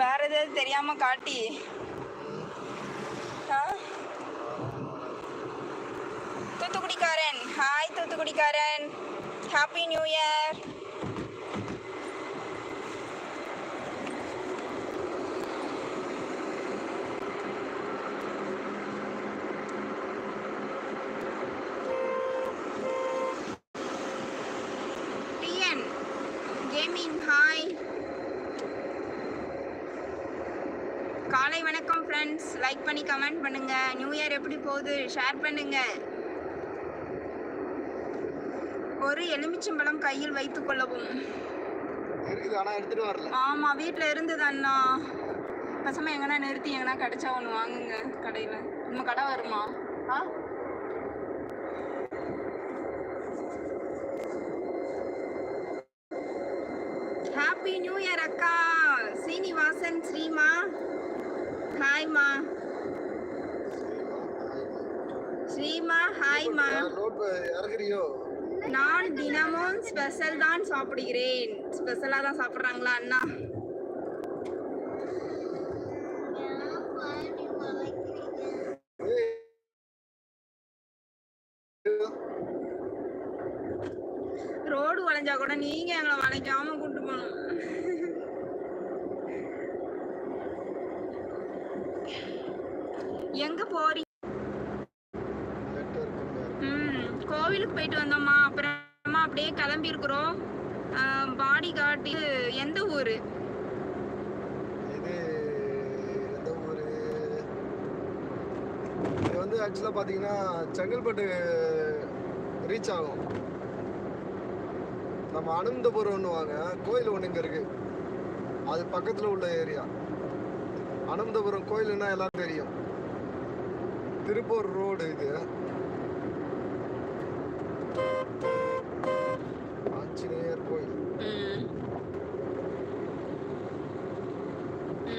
வேற ஏதாவது தெரியாம காட்டி. ஆ? தூத்துக்குடிக்காரன். ஹாய் தூத்துக்குடிக்காரன். ஹாப்பி நியூ இயர் காலை வணக்கம் ஃப்ரெண்ட்ஸ் லைக் பண்ணி கமெண்ட் பண்ணுங்க. நியூ இயர் எப்படி போகுது? ஷேர் பண்ணுங்க. ஒரு எலுமிச்சம்பழம் கையில் வைத்துக் கொள்ளவும். ஆமா வீட்ல இருந்தது அண்ணா. பசமா எங்கன்னா நிறுத்தி எங்கன்னா கிடைச்சா ஒன்று வாங்குங்க கடையில். நம்ம கடை வருமா? ஆ? ஹாப்பி நியூ இயர் அக்கா. சீனிவாசன் ஸ்ரீமா. ஹாய்மா ஸ்ரீமா ஹாய்மா நான் தினமும் ஸ்பெஷல் தான் சாப்பிடுகிறேன். ஸ்பெஷலாக தான் சாப்பிட்றாங்களா அண்ணா? ரோடு வளைஞ்சா கூட நீங்க எங்களை வளைக்காம கூட்டு போகணும். எங்க போறீங்க கோவிலுக்கு போயிட்டு வந்தோம்மா. அப்புறமா அப்படியே கிளம்பி இருக்கிறோம் பாடி காட்டி எந்த ஊரு? இது இது வந்து ஆக்சுவலாக பார்த்தீங்கன்னா செங்கல்பட்டு ரீச் ஆகும். நம்ம அனந்தபுரம் ஒன்றுவாங்க கோயில் ஒன்று இங்கே இருக்கு. அது பக்கத்தில் உள்ள ஏரியா அனந்தபுரம் கோயில்னா எல்லாரும் தெரியும். திருப்பூர் ரோடு இது. ஆஞ்சநேயர் கோயில்.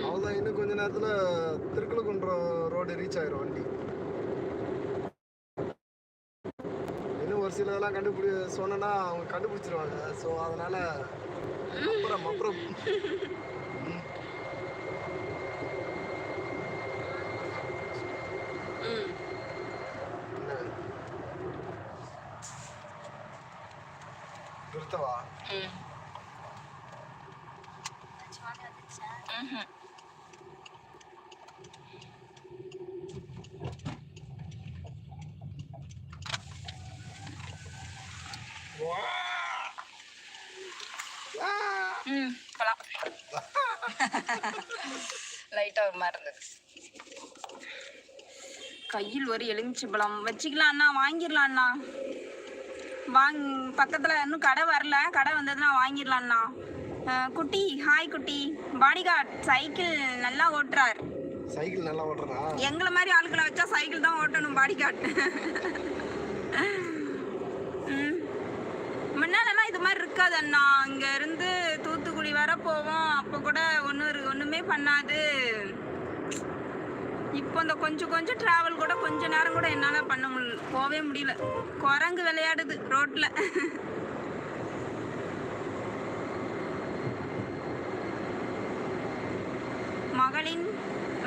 அவ்வளோதான் இன்னும் கொஞ்ச நேரத்தில் திருக்குளக்குன்றம் ரோடு ரீச் ஆயிரும் வண்டி. இன்னும் ஒரு சில இதெல்லாம் கண்டுபிடி சொன்னேன்னா அவங்க கண்டுபிடிச்சிருவாங்க. ஸோ அதனால அப்புறம் அப்புறம். போலாம் லைட்டாக ஒரு மாதிரி இருந்தது கையில் ஒரு எலுமிச்சம்பழம் வச்சுக்கலாம் அண்ணா வாங்கிடலாம் அண்ணா வாங் பக்கத்தில் இன்னும் கடை வரல. கடை வந்ததுன்னா வாங்கிடலாம் அண்ணா அஹ், குட்டி ஹாய் குட்டி. பாடிகார்ட் சைக்கிள் நல்லா ஓட்டுறார். சைக்கிள் நல்லா ஓட்டுறா எங்களை மாதிரி ஆட்களை வச்சா சைக்கிள் தான் ஓட்டணும் பாடிகார்ட் ம். முன்னாலெல்லாம் இது மாதிரி இருக்காது அண்ணா இங்க இருந்து தூத்துக்குடி வர போவோம். அப்போ கூட ஒன்றும் ஒன்றுமே பண்ணாது. இப்போ இந்த கொஞ்சம் கொஞ்சம் டிராவல் கூட கொஞ்ச நேரம் கூட என்னால் பண்ண முடியல போவே முடியல. குரங்கு விளையாடுது ரோட்டில் மகளின்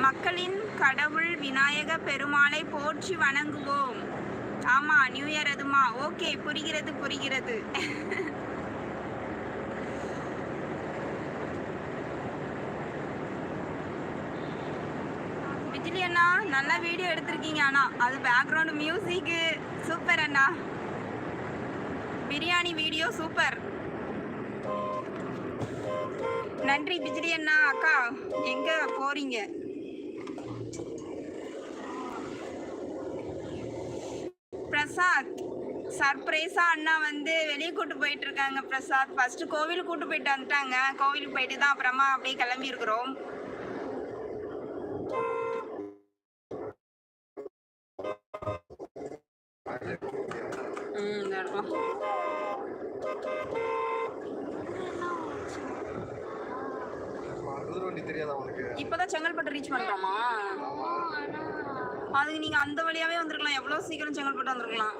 மக்களின் கடவுள் விநாயக பெருமாளை போற்றி வணங்குவோம். ஆமா நியூ இயர் அதுமா. ஓகே புரிகிறது புரிகிறது. பிஜிலி அண்ணா நல்ல வீடியோ எடுத்திருக்கீங்க அண்ணா. அது பேக்ரவுண்ட் மியூசிக்கு சூப்பர் அண்ணா. பிரியாணி வீடியோ சூப்பர் நன்றி பிஜிலி அண்ணா அக்கா. எங்க போறீங்க? பிரசாத் சர்ப்ரைஸா அண்ணா வந்து வெளியே கூட்டு போயிட்டு இருக்காங்க பிரசாத். ஃபர்ஸ்ட் கோவிலுக்கு கூட்டு போயிட்டு வந்துட்டாங்க. கோவிலுக்கு போயிட்டு தான் அப்புறமா அப்படியே கிளம்பி இருக்கிறோம் ம் இந்த இடமா இப்பதான் செங்கல்பட்டு ரீச் பண்றோமா அதுக்கு நீங்க அந்த வழியாவே வந்திருக்கலாம். எவ்வளவு சீக்கிரம் செங்கல்பட்டு வந்திருக்கலாம்.